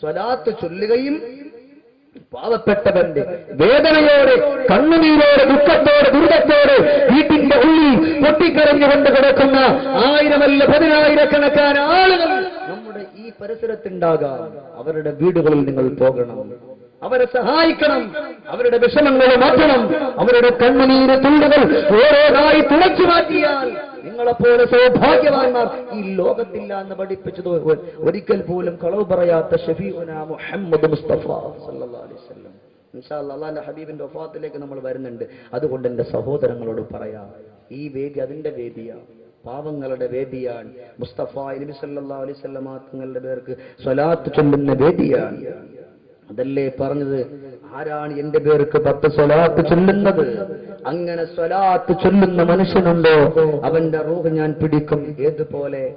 സ്വലാത്ത് ചൊല്ലുകയും പാവപ്പെട്ടവന്റെ വേദനയോടെ കണ്ണുനീരോടെ ദുഃഖത്തോടെ ദുരിതത്തോടെ വീട്ടിന്റെ ഉള്ളിൽ പൊട്ടിക്കരഞ്ഞുകൊണ്ട് കിടക്കുന്ന ആയിരമല്ല പതിനായിരക്കണക്കാന ആളുകൾ നമ്മുടെ ഈ പരിസരത്തുണ്ടാകാം. അവരുടെ വീടുകളിൽ നിങ്ങൾ പോകണം. അവരെ സഹായിക്കണം. അവരുടെ വിഷമങ്ങളെ മാറ്റണം. അവരുടെ കണ്ണുനീര് തുള്ളുകൾ ഓരോതായി തുളച്ചു മാറ്റിയാൽ നിങ്ങളെപ്പോലെ സൗഭാഗ്യവാന്മാർ ഈ ലോകത്തില്ല എന്ന് പഠിപ്പിച്ചത് ഒരിക്കൽ പോലും കളവ് പറയാത്ത മുഹമ്മദ് മുസ്തഫ അലൈഹി വസല്ലം. അള്ളാന്റെ ഹബീബിന്റെ ഒഫാത്തിലേക്ക് നമ്മൾ വരുന്നുണ്ട്. അതുകൊണ്ട് എന്റെ സഹോദരങ്ങളോട് പറയാം ഈ വേദി അതിന്റെ വേദിയാണ് പാവങ്ങളുടെ വേദിയാണ്. മുസ്തഫ അലൈഹി തങ്ങളുടെ പേർക്ക് സ്വലാത്ത് ചൊല്ലുന്ന വേദിയാണ്. അതല്ലേ പറഞ്ഞത്? ആരാണ് എന്റെ പേർക്ക് പത്ത് സ്വലാത്ത് ചൊല്ലുന്നത്? അങ്ങനെ സ്വലാത്ത് ചൊല്ലുന്ന മനുഷ്യനുണ്ടോ? അവന്റെ റൂഹ് ഞാൻ പിടിക്കും. ഏതുപോലെ?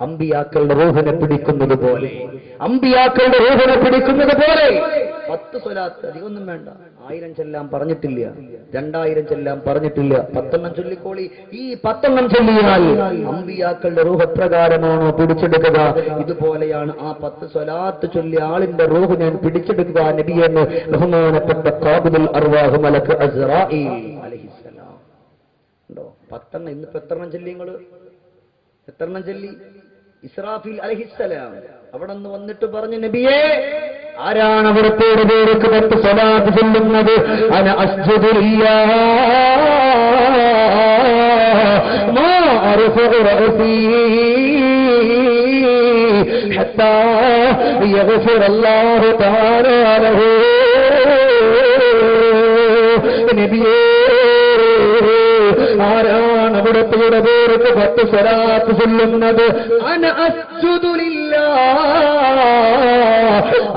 അമ്പിയാക്കളുടെ റൂഹിനെ പിടിക്കുന്നത് പോലെ അംബിയാക്കളുടെ റൂഹിനെ പിടിക്കുന്നത് പോലെ പത്ത് സ്വലാത്ത് അധികമൊന്നും വേണ്ട. ആയിരം ചെല്ലാം പറഞ്ഞിട്ടില്ല. രണ്ടായിരം ചെല്ലാം പറഞ്ഞിട്ടില്ല. പത്തെണ്ണം ചൊല്ലിക്കോളി. ഈ പത്തെണ്ണം ചൊല്ലിയാൽ അമ്പിയാക്കളുടെ റൂഹ് പിടിച്ചെടുക്കുക? ഇതുപോലെയാണ് ആ പത്ത് സ്വലാത്ത് ചൊല്ലി ആളിന്റെ റൂഹ് ഞാൻ പിടിച്ചെടുക്കുക നബിയെന്ന് ബഹുമാനപ്പെട്ട കാബുദുൽ അർവാഹു മലക്ക് അലൈഹിസ്സലാം. ഉണ്ടോ? പത്തെണ്ണം ഇന്നിപ്പോ എത്രണ്ണം ചൊല്ലി നിങ്ങൾ? എത്രണ്ണം ചൊല്ലി? ഇസ്രാഫിൽ അലഹിസ്സലാം. അവിടെ നിന്ന് വന്നിട്ട് പറഞ്ഞു നബിയേ ആരാണ് അവിടത്തോട് പേർക്ക് പത്ത് സ്വലാത്ത് ചൊല്ലുന്നത്? അന അസ്ജുദില്ല മാ ആരാണ് അവിടത്തെ പേർക്ക് പത്ത് സ്വരാത്ത് ചൊല്ലുന്നത്.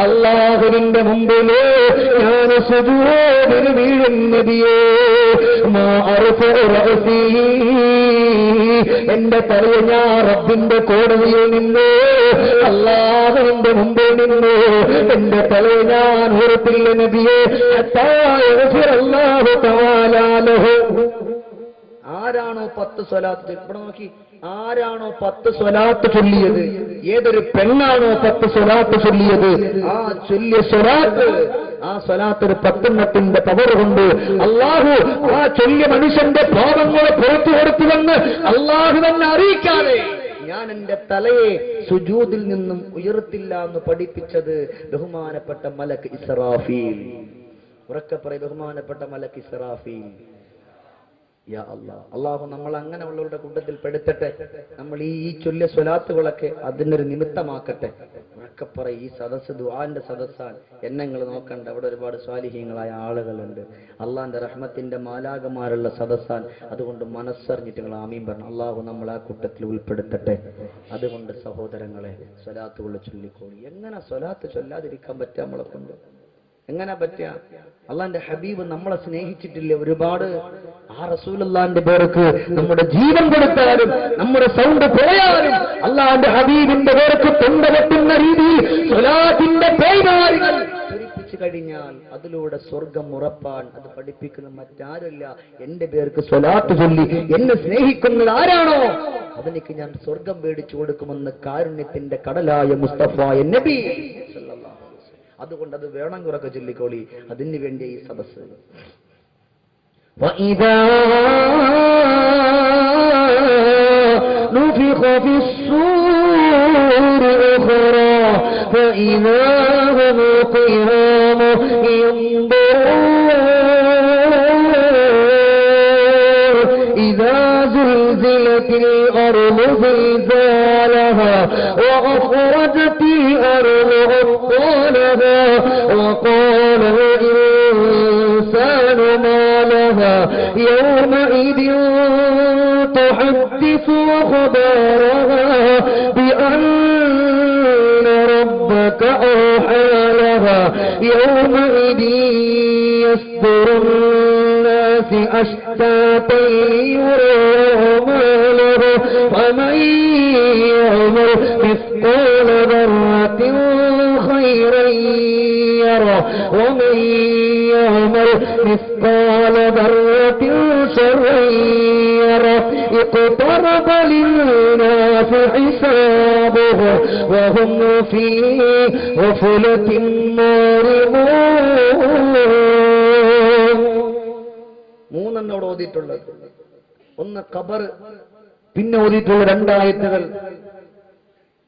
അള്ളാഹുവിന്റെ മുമ്പിലേ ഞാൻ സുജൂദിന് വീഴുന്നതിയേ എന്റെ തലയെ ഞാൻ റബ്ബിന്റെ കോടതിയിൽ നിന്നു. അള്ളാഹുവിന്റെ മുമ്പിൽ നിന്നു. എന്റെ തലയെ ഞാൻ ഉറപ്പില്ല നബിയെ അല്ലാഹു തആലാ ലഹു ആരാണോ പത്ത് സ്വലാത്ത് ഇവിടെ നോക്കി. ആരാണോ പത്ത് സ്വലാത്ത് ചൊല്ലിയത്? ഏതൊരു പെണ്ണാണോ പത്ത് സ്വലാത്ത് ചൊല്ലിയത്? ആ ചൊല്ലിയ സ്വലാത്ത് ആ സ്വലാത്ത് ഒരു പത്തെണ്ണത്തിന്റെ പവർ കൊണ്ട് അള്ളാഹു ആ ചൊല്ലിയ മനുഷ്യന്റെ പാപങ്ങളെ പുറത്തു കൊടുത്തുവെന്ന് അള്ളാഹു തന്നെ അറിയിക്കാതെ ഞാൻ എന്റെ തലയെ സുജൂതിൽ നിന്നും ഉയർത്തില്ല എന്ന് പഠിപ്പിച്ചത് ബഹുമാനപ്പെട്ട മലക്ക് ഇസറാഫീൽ ഉറക്കെ പറയും ബഹുമാനപ്പെട്ട മലക്ക് ഇസ്രാഫീൽ. അള്ളാഹു നമ്മൾ അങ്ങനെയുള്ളവരുടെ കൂട്ടത്തിൽ പെടുത്തട്ടെ. നമ്മൾ ഈ ഈ ചൊല്ലിയ സ്വലാത്തുകളൊക്കെ അതിനൊരു നിമിത്തമാക്കട്ടെ. ഉറക്കെ പറ ഈ സദസ്സ് ദുആന്റെ സദസ്സാണ്. എന്നെ നിങ്ങൾ നോക്കണ്ട. അവിടെ ഒരുപാട് സ്വാലിഹീങ്ങളായ ആളുകളുണ്ട്. അള്ളാന്റെ റഹ്മത്തിന്റെ മാലാകമാരുള്ള സദസ്സാൻ അതുകൊണ്ട് മനസ്സറിഞ്ഞിട്ട് നിങ്ങൾ ആമീൻ പറഞ്ഞു അള്ളാഹു നമ്മൾ ആ കൂട്ടത്തിൽ ഉൾപ്പെടുത്തട്ടെ. അതുകൊണ്ട് സഹോദരങ്ങളെ സ്വലാത്തുകൾ ചൊല്ലിക്കോളി. എങ്ങനെ സ്വലാത്ത് ചൊല്ലാതിരിക്കാൻ പറ്റുക നമ്മളെ കൊണ്ട്? എങ്ങനെ പറ്റുക? അള്ളാന്റെ ഹബീബ് നമ്മളെ സ്നേഹിച്ചിട്ടില്ലേ ഒരുപാട്? ആ റസൂലല്ലാന്റെ പേർക്ക് നമ്മുടെ ജീവൻ കൊടുത്താലും നമ്മുടെ സൗണ്ട് പോയാലും അള്ളാന്റെ ഹബീബിന്റെ പേർക്ക് തൊണ്ടവെട്ടുന്ന രീതിയിൽ കഴിഞ്ഞാൽ അതിലൂടെ സ്വർഗം ഉറപ്പാൻ അത് പഠിപ്പിക്കുന്ന മറ്റാരല്ല എന്റെ പേർക്ക് സ്വലാത്ത് ചൊല്ലി എന്നെ സ്നേഹിക്കുന്നത് ആരാണോ? അവനിക്ക് ഞാൻ സ്വർഗം മേടിച്ചു കൊടുക്കുമെന്ന് കാരുണ്യത്തിന്റെ കടലായ മുസ്തഫ നബി. അതുകൊണ്ട് അത് വേണം കുറക്കെ ചൊല്ലിക്കോളി അതിന് വേണ്ടി ഈ സദസ്സ് وإذا نفخ في الصور أخرى فإذا هم قيام ينظرون إذا زلزلت الأرض زلزالها وأخرجت يومئذ تحدث أخبارها بأن ربك أوحى لها. يومئذ يصدر الناس أشتاتا ليروا ما له فمن يعمل مثقال ذرة خيرا يره. ومن يعمل مثقال ذرة شرا النار اقترب للناس حسابه وهم في غفلة معرضون മൂന്നെണ്ണം അവിടെ ഓതിയിട്ടുള്ളത് ഒന്ന് ഖബർ പിന്നെ ഓതിയിട്ടുള്ള രണ്ടായത്തുകൾ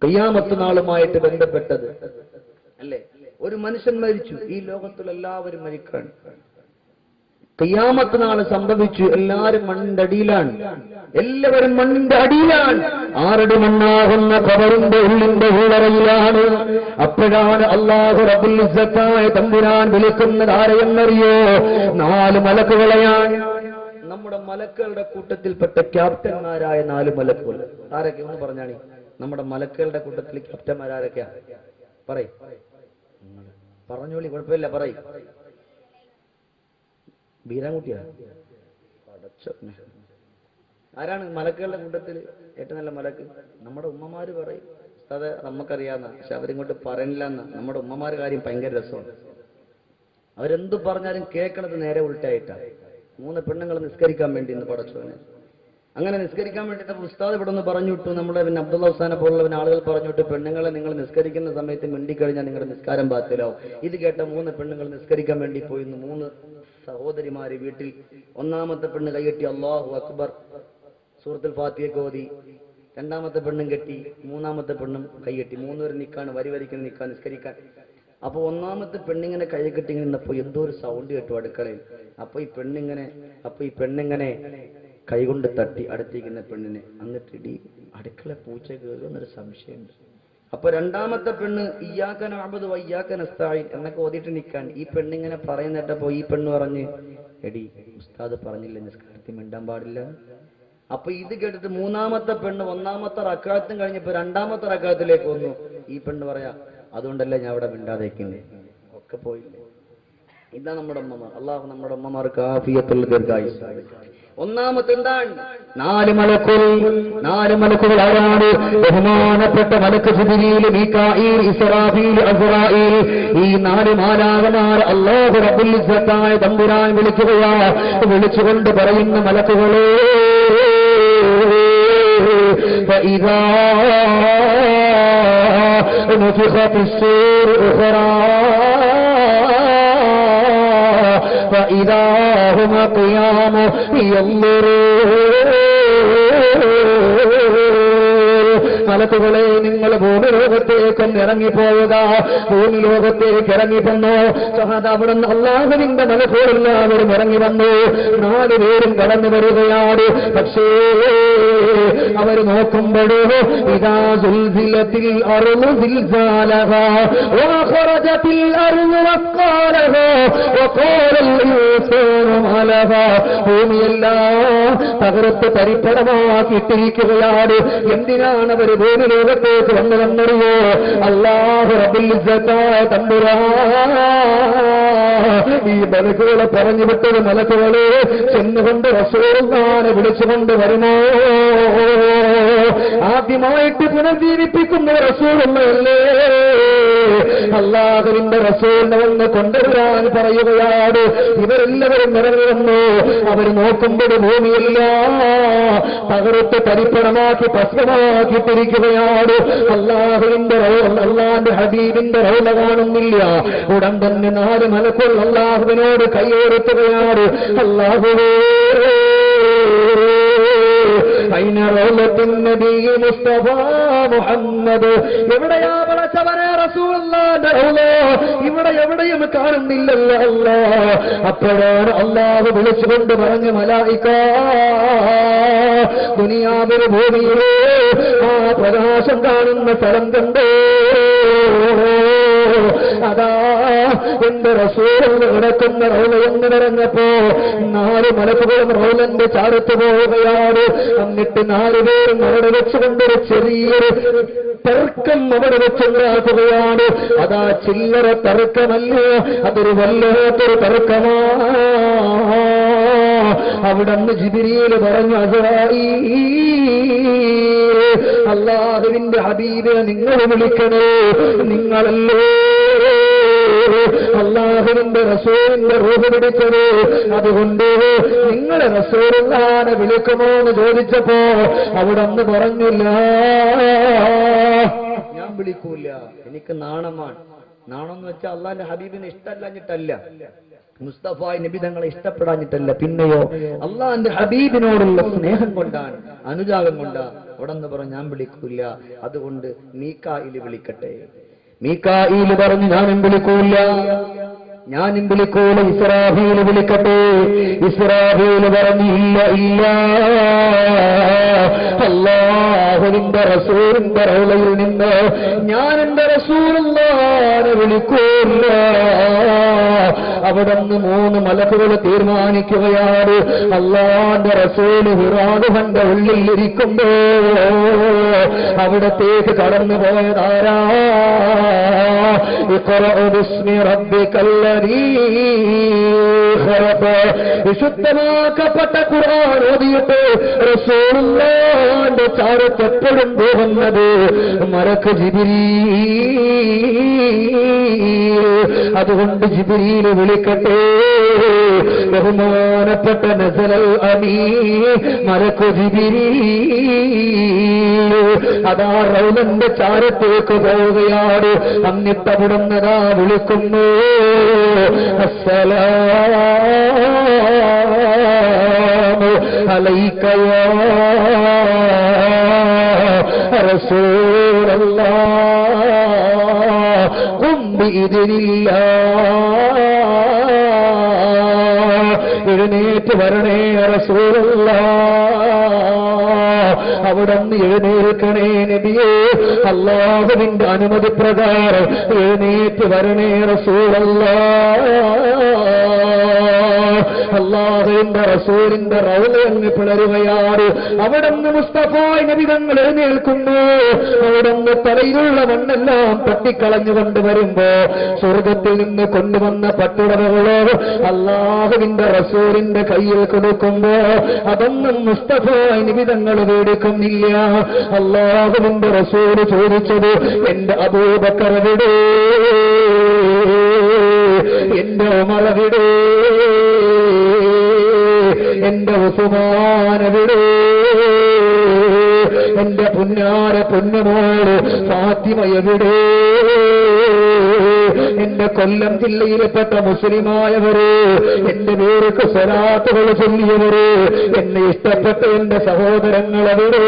കയ്യാമത്ത് നാളുമായിട്ട് ബന്ധപ്പെട്ടത് അല്ലേ ഒരു മനുഷ്യൻ മരിച്ചു. ഈ ലോകത്തിൽ എല്ലാവരും മരിക്കാണ് കയ്യാമത്ത് നാൾ സംഭവിച്ചു. എല്ലാരും മണ്ണിന്റെ അടിയിലാണ്. എല്ലാവരും മണ്ണിന്റെ അടിയിലാണ്. ആരുടെ മണ്ണാകുന്ന കവറിന്റെ ഉള്ളിന്റെ ഉള്ളറയിലാണ് അപ്പോഴാണ് അള്ളാഹു റബുൽ ഇസ്സത്തായ തമ്പുരാൻ വിളിക്കുന്നത് ആരെയെന്നറിയോ? നാല് മലക്കുകളെയാണ്. നമ്മുടെ മലക്കുകളുടെ കൂട്ടത്തിൽപ്പെട്ട ക്യാപ്റ്റന്മാരായ നാല് മലക്കുകൾ. ആരൊക്കെ ഒന്ന് പറഞ്ഞാണി. നമ്മുടെ മലക്കുകളുടെ കൂട്ടത്തിൽ ക്യാപ്റ്റന്മാരാരൊക്കെയാ? പറയ്. പറഞ്ഞോളി കുഴപ്പമില്ല പറയ്. ബീരാൻകുട്ടിയാ. ആരാണ് മലക്കുകളുടെ കൂട്ടത്തിൽ ഏറ്റവും നല്ല മലക്ക്? നമ്മുടെ ഉമ്മമാര് പറയും. അത് നമുക്കറിയാവുന്ന പക്ഷെ അവരിങ്ങോട്ട് പറയണില്ല എന്ന് നമ്മുടെ ഉമ്മമാര് കാര്യം ഭയങ്കര രസമാണ്. അവരെന്ത് പറഞ്ഞാലും കേൾക്കണത് നേരെ ഉൾട്ടായിട്ടാണ് മൂന്ന് പെണ്ണുങ്ങൾ നിസ്കരിക്കാൻ വേണ്ടി ഇന്ന് പടച്ചോനെ. അങ്ങനെ നിസ്കരിക്കാൻ വേണ്ടിയിട്ട് ഉസ്താദ് ഇവിടെ നിന്ന് പറഞ്ഞു വിട്ടു. നമ്മുടെ പിന്നെ അബ്ദുള്ള ഹുസാനെ പോലുള്ള പിന്നെ ആളുകൾ പറഞ്ഞു വിട്ടു. പെണ്ണുങ്ങളെ നിങ്ങൾ നിസ്കരിക്കുന്ന സമയത്ത് മിണ്ടിക്കഴിഞ്ഞാൽ നിങ്ങളുടെ നിസ്കാരം ബാത്തിലാവും. ഇത് കേട്ട മൂന്ന് പെണ്ണുങ്ങൾ നിസ്കരിക്കാൻ വേണ്ടി പോയിരുന്നു മൂന്ന് സഹോദരിമാര് വീട്ടിൽ ഒന്നാമത്തെ പെണ്ണ് കൈകെട്ടി അള്ളാഹു അക്ബർ. സൂറത്തുൽ ഫാത്തിയെ കോതി രണ്ടാമത്തെ പെണ്ണും കെട്ടി മൂന്നാമത്തെ പെണ്ണും കൈകെട്ടി. മൂന്നുപേരും നിൽക്കാണ് വരി വരിക്കുന്ന നിൽക്കാൻ നിസ്കരിക്കാൻ. അപ്പൊ ഒന്നാമത്തെ പെണ്ണിങ്ങനെ കൈ നിന്നപ്പോ എന്തോ ഒരു സൗണ്ട് കേട്ടു അടുക്കളയിൽ. അപ്പൊ ഈ പെണ്ണിങ്ങനെ അപ്പൊ ഈ പെണ്ണിങ്ങനെ കൈകൊണ്ട് തട്ടി അടുത്തിരിക്കുന്ന പെണ്ണിനെ എന്നിട്ട് ഇടി അടുക്കള പൂച്ച കയറുമെന്നൊരു സംശയമുണ്ട്. അപ്പൊ രണ്ടാമത്തെ പെണ്ണ് ഇയാക്കനാമത് വയ്യാക്കനസ്തായി എന്നൊക്കെ ഓതിയിട്ട് നിൽക്കാൻ ഈ പെണ്ണിങ്ങനെ പറയുന്നിട്ടപ്പോ ഈ പെണ്ണ് പറഞ്ഞ് എടി ഉസ്താദ് പറഞ്ഞില്ല നിസ്കാരത്തിൽ മിണ്ടാൻ പാടില്ല? അപ്പൊ ഇത് കേട്ടിട്ട് മൂന്നാമത്തെ പെണ്ണ് ഒന്നാമത്തെ റക്കാത്തും കഴിഞ്ഞപ്പോ രണ്ടാമത്തെ റക്കാത്തിലേക്ക് വന്നു. ഈ പെണ്ണ് പറയാ അതുകൊണ്ടല്ലേ ഞാൻ അവിടെ മിണ്ടാതേക്കുന്നേ ഒക്കെ പോയില്ലേ. ഇതാ നമ്മുടെ അമ്മമാർ അള്ളാഹു നമ്മുടെ അമ്മമാർക്ക് ആഫിയത്തുള്ള ദീർഘായുസ് ഒന്നാമത്തെ എന്താണ് നാല് മലക്കുകൾ നാല് മലക്കുകൾ ആരാണ് ബഹുമാനപ്പെട്ട മലക്ക് ജിബിരിയിൽ മീകായിൽ ഇസ്രാഫീൽ അസ്രായിൽ ഈ നാല് മാലാകമാർ അല്ലാഹു റബ്ബുൽ ഇസ്സത്തായ തമ്പുരാൻ വിളിക്കുകയാ വിളിച്ചുകൊണ്ട് പറയുന്ന മലക്കുകളെ فإذا نفخ في السور أخرى فإذا هم قيام ينظرون മലക്കുകളെ നിങ്ങൾ ഭൂമി ലോകത്തേക്കും ഇറങ്ങിപ്പോയത് ഭൂമി ലോകത്തേക്ക് ഇറങ്ങി വന്നു അവിടെ അല്ലാതെ അള്ളാഹുവിന്റെ മലക്കൂടെല്ലാവരും ഇറങ്ങി വന്നു. നാല് പേരും കടന്നു വരികയാണ്. പക്ഷേ അവർ നോക്കുമ്പോഴും തകർത്ത് പരിപ്പടമാക്കിയിട്ടിരിക്കുകയാണ് എന്തിനാണ് അവർ ഭൂമി ലോകത്തേക്ക് വന്നതെന്നറിയോ? അള്ളാഹു റബ്ബിൽ ഇസ്സത്തായ തമ്പുരാ. ഈ മലക്കുകളെ പറഞ്ഞു വിട്ടത് മലക്കുകളെ ചെന്നുകൊണ്ട് റസൂൽമാനെ വിളിച്ചുകൊണ്ട് വരുമോ? ആദ്യമായിട്ട് പുനർജീവിപ്പിക്കുന്ന റസൂലല്ലേ അള്ളാഹുവിന്റെ റസൂലിനെ വന്ന് കൊണ്ടുവരാൻ പറയുകയാണ്. ഇവരെല്ലാവരും നിറഞ്ഞിരുന്നു അവർ നോക്കുമ്പോൾ ഭൂമിയില്ല. തകർത്ത് പരിപ്പണമാക്കി ഭസ്മമാക്കിയിട്ടിരിക്കുകയാണ്. അള്ളാഹുവിന്റെ അള്ളാന്റെ ഹബീബിന്റെ റൗല കാണുന്നില്ല. ഉടൻ തന്നെ നാല് മനസ്സിൽ അള്ളാഹുവിനോട് കൈയേറുത്തുകയാണ് അള്ളാഹുവേ അയിന റൗലത്തിൻ നബി മുസ്തഫ മുഹമ്മദ് എവിടെയാ വളച്ചവരെ റസൂലുള്ളാന്റെ റൗല ഇവിടെ എവിടെയും കാണുന്നില്ലല്ലോ അല്ലാഹ് അപ്പോഴാണ് അല്ലാഹ് വിളിച്ചുകൊണ്ട് പറഞ്ഞു മലായിക്ക ദുനിയാവിന് ഭൂമിയിലെ ആ പ്രകാശം കാണുന്ന സ്ഥലം കണ്ടോ? അതാ എന്റെ റസൂൽ കിടക്കുന്ന റൗല എന്ന് പറഞ്ഞപ്പോ നാല് മലക്കുകളും റൗലന്റെ ചാരത്ത് പോവുകയാണ്. എന്നിട്ട് നാലുപേരും അവിടെ വെച്ചുകൊണ്ടൊരു ചെറിയൊരു തർക്കം അവിടെ വെച്ചുണ്ടാക്കുകയാണ് അതാ ചില്ലറ തർക്കമല്ല? അതൊരു വല്ലാത്തൊരു അവിടന്ന് ജിബിരിയിൽ പറഞ്ഞു അസറായി അള്ളാഹുവിന്റെ ഹബീബിനെ നിങ്ങൾ വിളിക്കണേ നിങ്ങളല്ലേ? അള്ളാഹുവിന്റെ റസൂലിന്റെ റൂഹ് പിടിച്ചത്. അതുകൊണ്ട് നിങ്ങളെ റസൂലുള്ളാനെ വിളിക്കുമോ എന്ന് ചോദിച്ചപ്പോ അവിടെ അന്ന് പറഞ്ഞില്ല ഞാൻ വിളിക്കൂല. എനിക്ക് നാണമാണ്. നാണം എന്ന് വെച്ചാൽ അള്ളാന്റെ ഹബീബിനെ ഇഷ്ടമല്ലാഞ്ഞിട്ടല്ല. മുസ്തഫ നബി തങ്ങളെ ഇഷ്ടപ്പെടാഞ്ഞിട്ടല്ല പിന്നെയോ അള്ളാന്റെ ഹബീബിനോടുള്ള സ്നേഹം കൊണ്ടാണ് അനുരാഗം കൊണ്ടാണ് അവിടെ നിന്ന് ഞാൻ വിളിക്കൂല അതുകൊണ്ട് മീക്കായിൽ വിളിക്കട്ടെ. മീക്കായിൽ പറഞ്ഞു ഞാനും വിളിക്കൂല ഞാനും വിളിക്കൂല ഇസ്രാഫീൽ വിളിക്കട്ടെ. ഇസ്രാഫീൽ പറഞ്ഞു ഇല്ല ഇല്ല റസൂലിന്റെ റൗലയിൽ നിന്ന് ഞാൻ എന്റെ വിളിക്കൂല അവിടുന്ന് മൂന്ന് മലക്കുകൾ തീരുമാനിക്കുകയാണ്. അള്ളാന്റെ റസൂൽ ഹിറാനുഹന്റെ ഉള്ളിൽ ഇരിക്കുമ്പോ അവിടത്തേക്ക് കടന്നു പോയതാരാ? വിശുദ്ധമാക്കപ്പെട്ട ഖുർആൻ ഓതിയിട്ട് റസൂലുള്ളാന്റെ ചാരത്തെപ്പോഴും പോകുന്നത് മരക്ക് ജിബിരീ അതുകൊണ്ട് ജിബിരിയിൽ വിളിക്കട്ടെ. ബഹുമാനപ്പെട്ട നസലൽ അമീ മലക്ക് ജിബിരി അതാ റൗലന്റെ ചാരത്തേക്ക് പോവുകയാണ് അന്നിട്ടവിടുന്നതാ വിളിക്കുന്നു. അസ്സലാമു അലൈക്കയാ റസൂലല്ലാ. ഇതിനില്ല എഴുന്നേറ്റ് വരണേ റസൂലുള്ള അവിടുന്ന് എഴുന്നേൽക്കണേ നബിയേ അള്ളാഹുവിന്റെ അനുമതി പ്രകാരം എഴുന്നേറ്റ് വരണേ റസൂലല്ല. അള്ളാഹുവിന്റെ റസൂലിന്റെ റൗലങ്ങ് പിളരുകയാണ് അവിടെ നിന്ന് മുസ്തഫായ് നബിതങ്ങൾ എഴുന്നേൽക്കുന്നു. അവിടെ നിന്ന് തലയിലുള്ള മണ്ണെല്ലാം തട്ടിക്കളഞ്ഞുകൊണ്ട് വരുമ്പോ സ്വർഗത്തിൽ നിന്ന് കൊണ്ടുവന്ന പട്ടുടമകളോ അള്ളാഹുവിന്റെ റസൂലിന്റെ കയ്യിൽ കൊടുക്കുമ്പോ അതൊന്നും മുസ്തഫായ് നിബിതങ്ങൾ വേടിക്കുന്നില്ല. അള്ളാഹുവിന്റെ റസൂൽ ചോദിച്ചത് എന്റെ അബൂബക്കറവിടെ എന്റെ ഉമറവിടെ എന്റെ ഉസുമാനവിടെ എന്റെ പുന്നാര പൊന്നുമോൾ ഫാത്തിമ എവിടെ? എന്റെ കൊല്ലം ജില്ലയിൽപ്പെട്ട മുസ്ലിമായവര് എന്റെ പേർക്ക് സ്വരാത്തുകൾ ചൊല്ലിയവര് എന്നെ ഇഷ്ടപ്പെട്ട എന്റെ സഹോദരങ്ങളവിടെ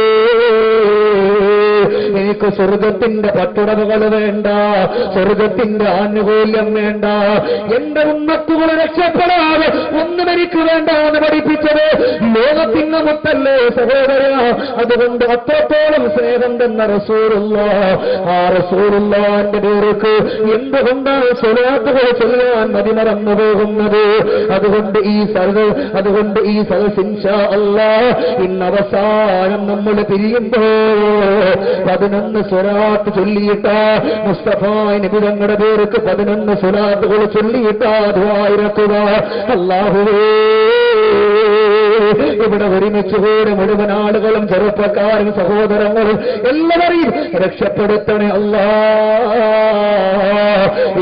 എനിക്ക് സ്വർഗത്തിന്റെ പട്ടുടമകൾ വേണ്ട സ്വർഗത്തിന്റെ ആനുകൂല്യം വേണ്ട. എന്റെ ഉമ്മത്തുകൾ രക്ഷപ്പെടാതെ ഒന്നും എനിക്ക് വേണ്ട എന്ന് പഠിപ്പിച്ചത് ലോകത്തിന്റെ മുത്തല്ലേ സഹോദര? അതുകൊണ്ട് അത്രത്തോളം സ്നേഹം തന്ന റസൂറുള്ള ആ റസൂറുള്ളാന്റെ പേർക്ക് എന്തുകൊണ്ടാണ് സ്വലാത്തുകൾ ചൊല്ലാൻ മതിമറന്നു പോകുന്നത്? അതുകൊണ്ട് ഈ സഹ അതുകൊണ്ട് ഈ സഹസിൻഷ അല്ല ഇന്ന് അവസാനം നമ്മൾ പിരിയുമ്പോ പതിനൊന്ന് സ്വലാത്ത് ചൊല്ലിയിട്ട മുസ്തഫ നബി തങ്ങളുടെ പേർക്ക് പതിനൊന്ന് സ്വലാത്തുകൾ ചൊല്ലിയിട്ട ദ്വായിരക്കുക അല്ലാഹുവേ. ഇവിടെ ഒരുമിച്ച് കൂടി മുഴുവൻ ആളുകളും ചെറുപ്പക്കാരും സഹോദരങ്ങളും എല്ലാവരെയും രക്ഷപ്പെടുത്തണേ അല്ല.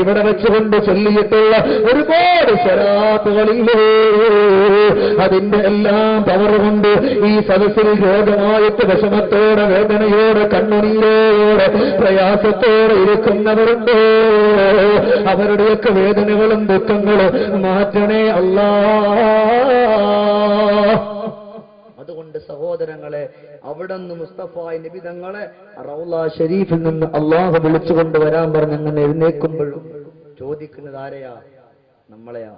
ഇവിടെ വെച്ചുകൊണ്ട് ചൊല്ലിയിട്ടുള്ള ഒരുപാട് സ്വരാത്തുകളില്ലേ അതിന്റെ എല്ലാം പവർ കൊണ്ട് ഈ സദസ്സിൽ രോഗമായിട്ട് വിഷമത്തോടെ വേദനയോടെ കണ്ണുനീരോടെ പ്രയാസത്തോടെ ഇരിക്കുന്നവരുണ്ട്? അവരുടെയൊക്കെ വേദനകളും ദുഃഖങ്ങളും മാറ്റണേ അല്ലാ. സഹോദരങ്ങളെ അവിടെ നിന്ന് നബി തങ്ങളെ റൗല ഷരീഫിൽ നിന്ന് അള്ളാഹു വിളിച്ചുകൊണ്ട് വരാൻ പറഞ്ഞ് അങ്ങനെ എഴുന്നേൽക്കുമ്പോഴും ചോദിക്കുന്നത് ആരെയാ? നമ്മളെയാ.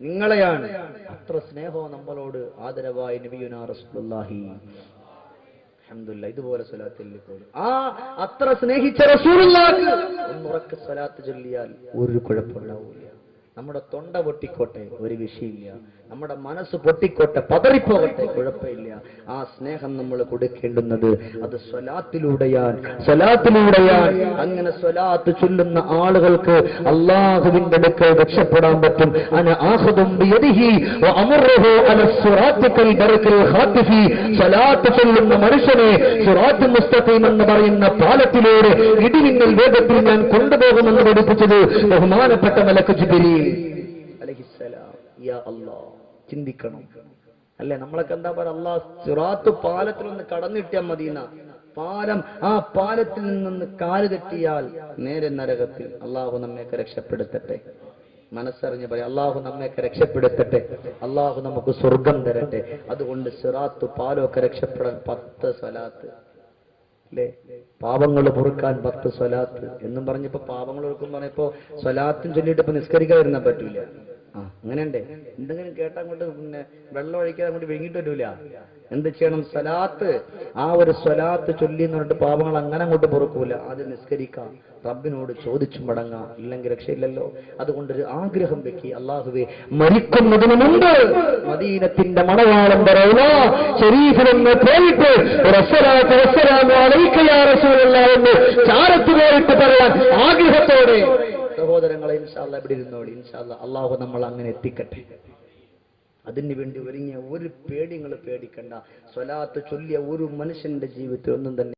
നിങ്ങളെയാണ്. അത്ര സ്നേഹവും നമ്മളോട് ആദരവായി നബിയുനാ റസൂലുള്ളാഹി. ഇതുപോലെ ആ അത്ര സ്നേഹിച്ച റസൂലുള്ളാഹിക്ക് ഒന്നുറക്കെ സ്വലാത്ത് ചൊല്ലിയാൽ ഒരു കുഴപ്പമുണ്ടാവില്ല നമ്മുടെ തൊണ്ട പൊട്ടിക്കോട്ടെ ഒരു വിഷയമില്ല. നമ്മുടെ മനസ്സ് പൊട്ടിക്കോട്ടെ പതറിപ്പോകട്ടെ കുഴപ്പമില്ല. ആ സ്നേഹം നമ്മൾ കൊടുക്കേണ്ടുന്നത് അത് സ്വലാത്തിലൂടെയാണ്. സ്വലാത്തിലൂടെയാണ്. അങ്ങനെ സ്വലാത്ത് ചൊല്ലുന്ന ആളുകൾക്ക് അള്ളാഹുവിന്റെ അടുക്കൽ രക്ഷപ്പെടാൻ പറ്റും. അന ചൊല്ലുന്ന മനുഷ്യനെ എന്ന് പറയുന്ന പാലത്തിലൂടെ ഇടിമിന്നൽ വേഗത്തിൽ ഞാൻ കൊണ്ടുപോകുമെന്ന് പഠിപ്പിച്ചത് ബഹുമാനപ്പെട്ട മലക്ക് യാ അല്ലാ ചിന്തിക്കണം. അല്ലെ? നമ്മളൊക്കെ എന്താ പറയുക അള്ളാഹ് സിറാത്ത് പാലത്തിൽ ഒന്ന് കടന്നിട്ടിയാൽ മദീന. പാലം ആ പാലത്തിൽ നിന്ന് കാൽ തെറ്റിയാൽ നേരെ നരകത്തിൽ അള്ളാഹു നമ്മയൊക്കെ രക്ഷപ്പെടുത്തട്ടെ. മനസ്സറിഞ്ഞ് പറയാം അള്ളാഹു നമ്മയൊക്കെ രക്ഷപ്പെടുത്തട്ടെ. അള്ളാഹു നമുക്ക് സ്വർഗം തരട്ടെ. അതുകൊണ്ട് സിറാത്ത് പാലൊക്കെ രക്ഷപ്പെടാൻ പത്ത് സ്വലാത്ത്. അല്ലേ? പാപങ്ങൾ പൊറുക്കാൻ പത്ത് സ്വലാത്ത്. എന്നും പറഞ്ഞപ്പോ പാപങ്ങൾ പൊറുക്കും പറഞ്ഞപ്പോ സ്വലാത്തും ചൊല്ലിയിട്ട് ഇപ്പൊ നിസ്കരിക്കാൻ വരുന്ന പറ്റൂല. അങ്ങനെയുണ്ടേ. എന്തെങ്കിലും കേട്ടാൽ അങ്ങോട്ട് പിന്നെ വെള്ളം ഒഴിക്കാതെ അങ്ങോട്ട് വിഴുങ്ങിട്ട് വരൂല. എന്ത് ചെയ്യണം? സ്വലാത്ത്. ആ ഒരു സ്വലാത്ത് ചൊല്ലി എന്ന് പറഞ്ഞിട്ട് പാപങ്ങൾ അങ്ങനെ അങ്ങോട്ട് പൊറുക്കൂല. അത് നിസ്കരിക്കാം. റബ്ബിനോട് ചോദിച്ചു മടങ്ങാം. ഇല്ലെങ്കിൽ രക്ഷയില്ലല്ലോ. അതുകൊണ്ടൊരു ആഗ്രഹം വെക്കി. അള്ളാഹുവെ മരിക്കുന്നതിന് മുമ്പ് മദീനത്തിന്റെ മണവാളം പറയുന്ന ശരീരമെന്ന് പോയിട്ട് എന്ന് ചാരത്ത് പറയാൻ ആഗ്രഹത്തോടെ സഹോദരങ്ങളെ ഇൻഷാല്ല ഇവിടെ ഇരുന്നോളി. ഇൻഷാല്ല അള്ളാഹു നമ്മൾ അങ്ങനെ എത്തിക്കട്ടെ. അതിന് വേണ്ടി ഒരുങ്ങിയ ഒരു പേടിങ്ങൾ പേടിക്കണ്ട. സ്വലാത്ത് ചൊല്ലിയ ഒരു മനുഷ്യന്റെ ജീവിതത്തിൽ ഒന്നും തന്നെ